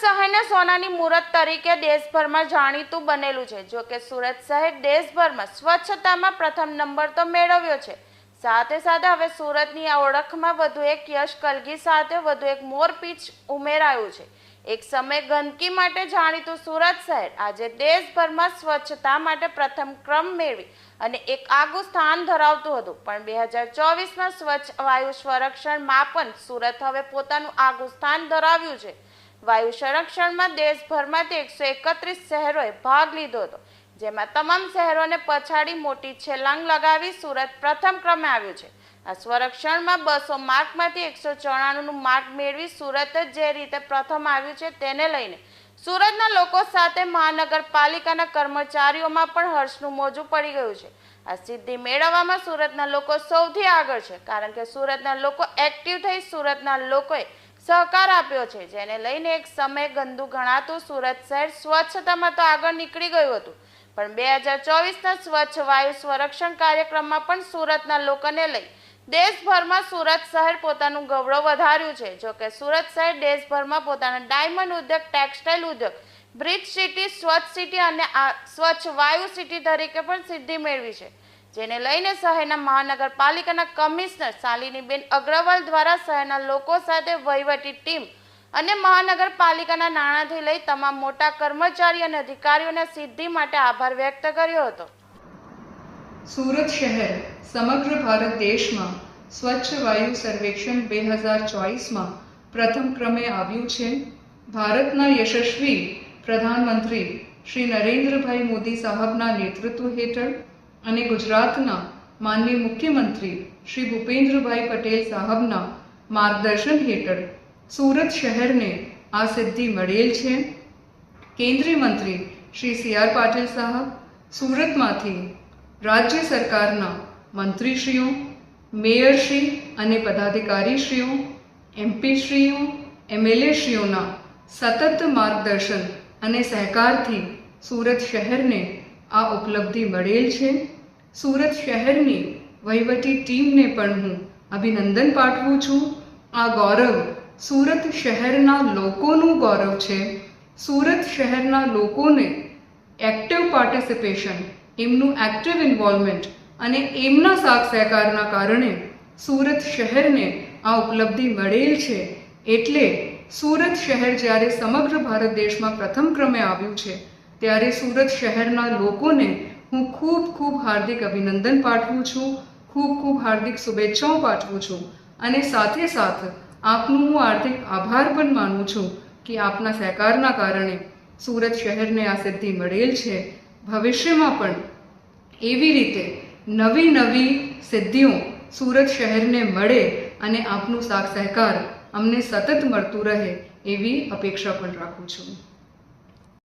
શહેરને સોનાની મૂરત તરીકે દેશભરમાં જાણીતું બનેલું છે. જો કે સુરત શહેર દેશભરમાં સ્વચ્છતામાં પ્રથમ નંબર તો મેળવ્યો છે. સાથે સાથે હવે સુરતની આ ઓળખમાં વધુ એક યશ કલગી સાથે વધુ એક મોરપીંછ ઉમેરાયું છે. એક સમય ગંદકી માટે જાણીતું સુરત શહેર આજે દેશભરમાં સ્વચ્છતા માટે પ્રથમ ક્રમ મેળવી અને એક આગવું સ્થાન ધરાવતું હતું. પણ બે હજાર ચોવીસમાં સ્વચ્છ વાયુ સંરક્ષણ માપન સુરત હવે પોતાનું આગવું સ્થાન ધરાવ્યું છે. વાયુ સંરક્ષણમાં દેશભરમાંથી એકસો એકત્રીસ શહેરોએ ભાગ લીધો હતો, જેમાં તમામ શહેરોને પછાડી મોટી છેલાંગ લગાવી સુરત પ્રથમ ક્રમે આવ્યું છે. આ સંરક્ષણમાં બસો માર્કમાંથી એકસો ચોરાણુંનું માર્ક મેળવી સુરત જ જે રીતે પ્રથમ આવ્યું છે તેને લઈને સુરતના લોકો સાથે મહાનગરપાલિકાના કર્મચારીઓમાં પણ હર્ષનું મોજું પડી ગયું છે. આ સિદ્ધિ મેળવવામાં સુરતના લોકો સૌથી આગળ છે, કારણ કે સુરતના લોકો એક્ટિવ થઈ સુરતના લોકોએ સહકાર આપ્યો છે, જેને લઈને એક સમય ગંદુ ગણાતું સુરત શહેર સ્વચ્છતામાં તો આગળ નીકળી ગયું હતું. પણ બે હજાર ચોવીસના સ્વચ્છ વાયુ સંરક્ષણ કાર્યક્રમમાં પણ સુરતના લોકોને લઈ દેશભરમાં સુરત શહેર પોતાનું ગૌરવ વધાર્યું છે. જોકે સુરત શહેર દેશભરમાં પોતાના ડાયમંડ ઉદ્યોગ, ટેક્સટાઇલ ઉદ્યોગ, બ્રિજ સિટી, સ્વચ્છ સિટી અને સ્વચ્છ વાયુ સિટી તરીકે પણ સિદ્ધિ મેળવી છે. જેને લઈને શહેરના મહાનગરપાલિકાના કમિશનર શાલિનીબેન અગ્રવાલ દ્વારા શહેરના લોકો સાથે વહીવટી ટીમ અને મહાનગરપાલિકાના નાણાંથી લઈ તમામ મોટા કર્મચારી અને અધિકારીઓના સિદ્ધિ માટે આભાર વ્યક્ત કર્યો હતો. સુરત શહેર, સમગ્ર ભારત દેશમાં સ્વચ્છ વાયુ સર્વેક્ષણ બે હજાર ચોવીસમાં પ્રથમ ક્રમે આવ્યું છે. ભારતના યશસ્વી પ્રધાનમંત્રી શ્રી નરેન્દ્રભાઈ મોદી સાહેબના નેતૃત્વ હેઠળ અને ગુજરાતના માનનીય મુખ્યમંત્રી શ્રી ભૂપેન્દ્રભાઈ પટેલ સાહેબના માર્ગદર્શન હેઠળ સુરત શહેરને આ સિદ્ધિ મળેલ છે. કેન્દ્રીય મંત્રી શ્રી સી આર પાટીલ સાહેબ, સુરતમાંથી રાજ્ય સરકારના મંત્રીશ્રીઓ, મેયરશ્રી અને પદાધિકારીશ્રીઓ, એમપીશ્રીઓ, એમએલએશ્રીઓના સતત માર્ગદર્શન અને સહકારથી સુરત શહેરને આ ઉપલબ્ધિ મળેલ છે. સુરત શહેરની વહીવટી ટીમને પણ હું અભિનંદન પાઠવું છું. આ ગૌરવ સુરત શહેરના લોકોનું ગૌરવ છે. સુરત શહેરના લોકોને એક્ટિવ પાર્ટિસિપેશન એમનું એક્ટિવ ઇન્વોલ્વમેન્ટ અને એમના સાથ સહકારના કારણે સુરત શહેરને આ ઉપલબ્ધિ મળેલ છે. એટલે સુરત શહેર જ્યારે સમગ્ર ભારત દેશમાં પ્રથમ ક્રમે આવ્યું છે ત્યારે સુરત શહેરના લોકોને હું ખૂબ ખૂબ હાર્દિક અભિનંદન પાઠવું છું. ખૂબ ખૂબ હાર્દિક શુભેચ્છાઓ પાઠવું છું. અને સાથે સાથ આપનું હું હાર્દિક આભાર પણ માનું છું કે આપના સહકારના કારણે સુરત શહેરને આ સિદ્ધિ મળેલ છે. ભવિષ્યમાં પણ એવી રીતે નવી નવી સિદ્ધિઓ સુરત શહેરને મળે અને આપનું સાથ, સહકાર અમને સતત મળતું રહે એવી અપેક્ષા પણ રાખું છું.